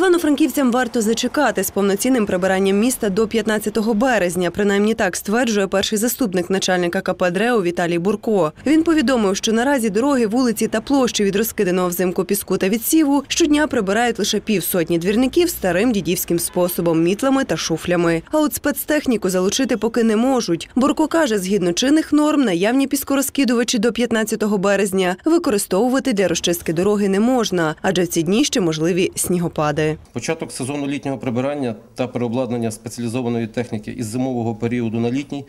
Івано-франківцям варто зачекати з повноцінним прибиранням міста до 15 березня. Принаймні так стверджує перший заступник начальника КП «ДРЕО» Віталій Бурко. Він повідомив, що наразі дороги, вулиці та площі від розкиданого взимку піску та відсіву щодня прибирають лише півсотні двірників старим дідівським способом мітлами та шуфлями. А от спецтехніку залучити поки не можуть. Бурко каже, згідно чинних норм, наявні піскорозкидувачі до 15 березня використовувати для розчистки дороги не можна, адже в ці дні ще можливі снігопади. Початок сезону літнього прибирання та переобладнання спеціалізованої техніки із зимового періоду на літній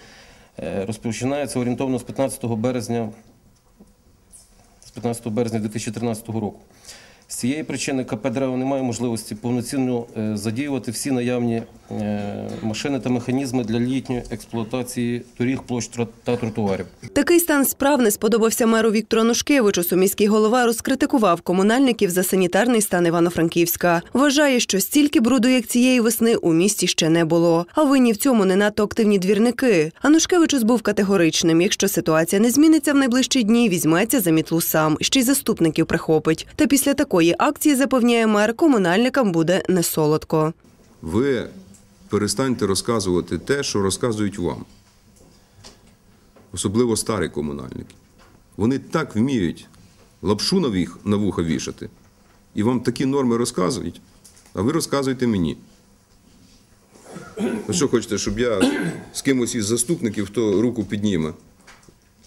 е, розпочинається орієнтовно з 15 березня, з 15 березня 2013 року. Цієї причини КП «ДРЕО» не має можливості повноцінно е, задіювати всі наявні е, машини та механізми для літньої експлуатації доріг, площ та тротуарів. Такий стан справ не сподобався меру Віктору Нушкевичу. Міський голова розкритикував комунальників за санітарний стан Івано-Франківська. Вважає, що стільки бруду, як цієї весни, у місті ще не було. А винні в цьому не надто активні двірники. А Нушкевичус був категоричним. Якщо ситуація не зміниться в найближчі дні, візьметься за мітлу сам, ще й заступників прихопить. Та після такої акції запевняє мер, комунальникам буде не солодко. Ви перестаньте розказувати те, що розказують вам. Особливо старі комунальники. Вони так вміють лапшу на, вуха вішати, і вам такі норми розказують, а ви розказуєте мені. Ви що хочете, щоб я з кимось із заступників, хто руку підніме,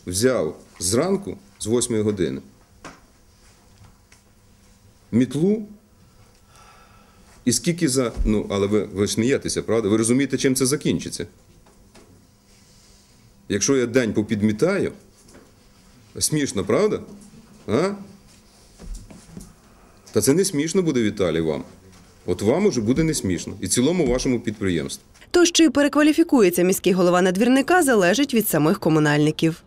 взяв зранку з 8 години мітлу і скільки за. Ну, але ви, ви смієтеся, правда? Ви розумієте, чим це закінчиться? Якщо я день попідмітаю, смішно, правда? А? Та це не смішно буде, Віталій, вам. От вам уже буде не смішно. І цілому вашому підприємству. То, що перекваліфікується міський голова на двірника, залежить від самих комунальників.